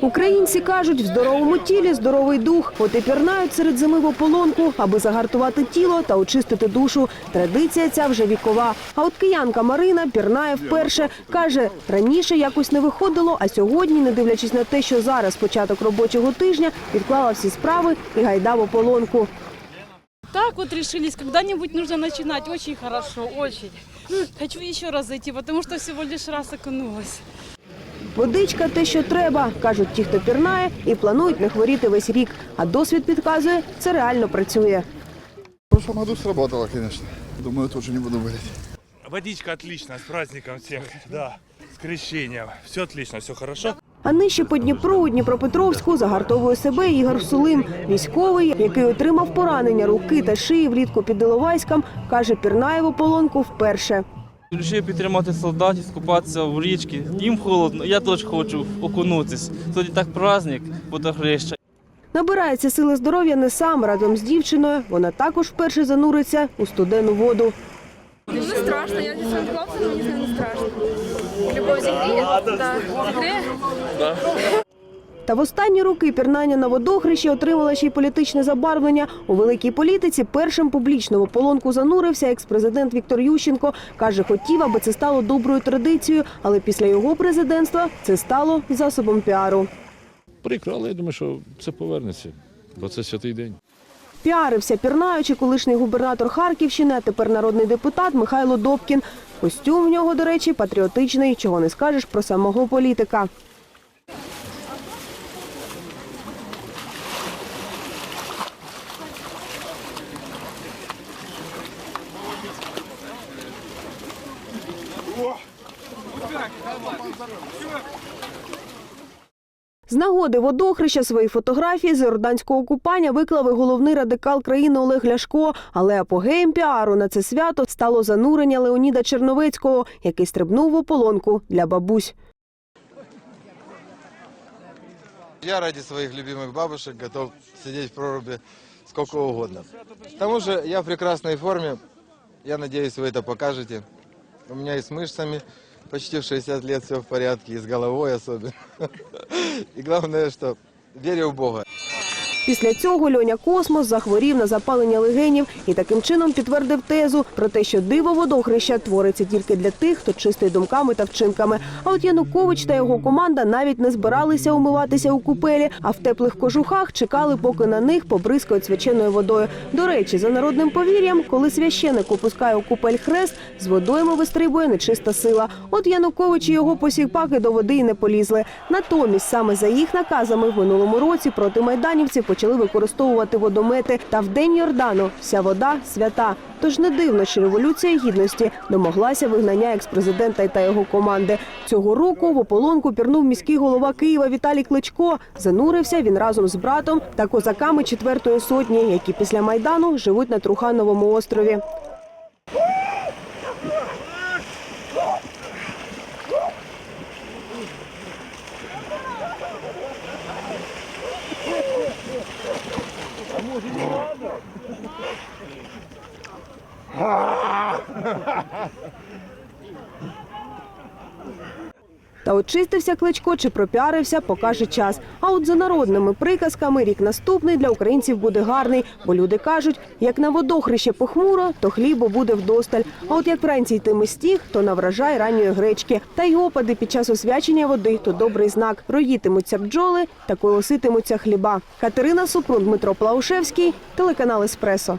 Українці кажуть, в здоровому тілі здоровий дух. От і пірнають серед зими в ополонку, аби загартувати тіло та очистити душу. Традиція ця вже вікова. А от киянка Марина пірнає вперше. Каже, раніше якось не виходило, а сьогодні, не дивлячись на те, що зараз початок робочого тижня, відклала всі справи і гайда в ополонку. Так вот решились, когда-нибудь нужно начинать. Очень хорошо, очень. Хочу еще раз зайти, потому что всего лишь раз окунулась. Водичка те, що треба, кажуть ті, хто пірнає, і планують не хворіти весь рік. А досвід підказує, це реально працює. В прошлом году сработало, конечно. Думаю, тоже не буду болеть. Водичка отличная, с праздником всех, да, с крещением. Все отлично, все хорошо. А нижче по Дніпру у Дніпропетровську загартовує себе Ігор Сулим. Військовий, який отримав поранення руки та шиї влітку під Іловайськом, каже, пірнає в ополонку вперше. Вирішив підтримати солдатів, скупатися в річці. Їм холодно, я теж хочу окунутися. Сьогодні так праздник, водохреща. Набирається сили здоров'я не сам разом з дівчиною. Вона також вперше зануриться у студену воду. Не страшно, я здесь своим хлопцем, но не страшно. Любовь зігріє? Зігріє? Та в останні роки пірнання на водохрещі отримала ще й політичне забарвлення. У великій політиці першим публічно в ополонку занурився екс-президент Віктор Ющенко. Каже, хотів, аби це стало доброю традицією, але після його президентства це стало засобом піару. Прикро, але я думаю, що це повернеться, бо це святий день. Піарився пірнаючи колишній губернатор Харківщини, а тепер народний депутат Михайло Добкін. Костюм в нього, до речі, патріотичний, чого не скажеш про самого політика. З нагоди водохреща свої фотографії з іорданського купання виклав і головний радикал країни Олег Ляшко. Але апогеєм піару на це свято стало занурення Леоніда Черновецького, який стрибнув в ополонку для бабусь. Я ради своих любимых бабушек готов сидеть в проруби сколько угодно. К тому же я в прекрасной форме. Я надеюсь, вы это покажете. У меня и с мышцами почти в 60 лет все в порядке, и с головой особенно. И главное, что верю в Бога. Після цього Льоня Космос захворів на запалення легенів і таким чином підтвердив тезу про те, що диво водохреща твориться тільки для тих, хто чистий думками та вчинками. А от Янукович та його команда навіть не збиралися умиватися у купелі, а в теплих кожухах чекали, поки на них побризкають свяченою водою. До речі, за народним повір'ям, коли священик опускає у купель хрест, з водойми вистрибує нечиста сила. От Янукович і його посіпаки до води й не полізли. Натомість саме за їх наказами в минулому році проти майданівців почали використовувати водомети. Та в день Йордану вся вода свята. Тож не дивно, що революція гідності домоглася вигнання експрезидента та його команди. Цього року в ополонку пірнув міський голова Києва Віталій Кличко. Занурився він разом з братом та козаками четвертої сотні, які після майдану живуть на Трухановому острові. Та очистився Кличко чи пропіарився, покаже час. А от за народними приказками рік наступний для українців буде гарний, бо люди кажуть, як на водохреще похмуро, то хлібу буде вдосталь. А от як вранці йтиме стіг, то на врожай ранньої гречки. Та й опади під час освячення води то добрий знак. Роїтимуться бджоли та колоситимуться хліба. Катерина Супрун, Дмитро Плаушевський, телеканал Еспресо.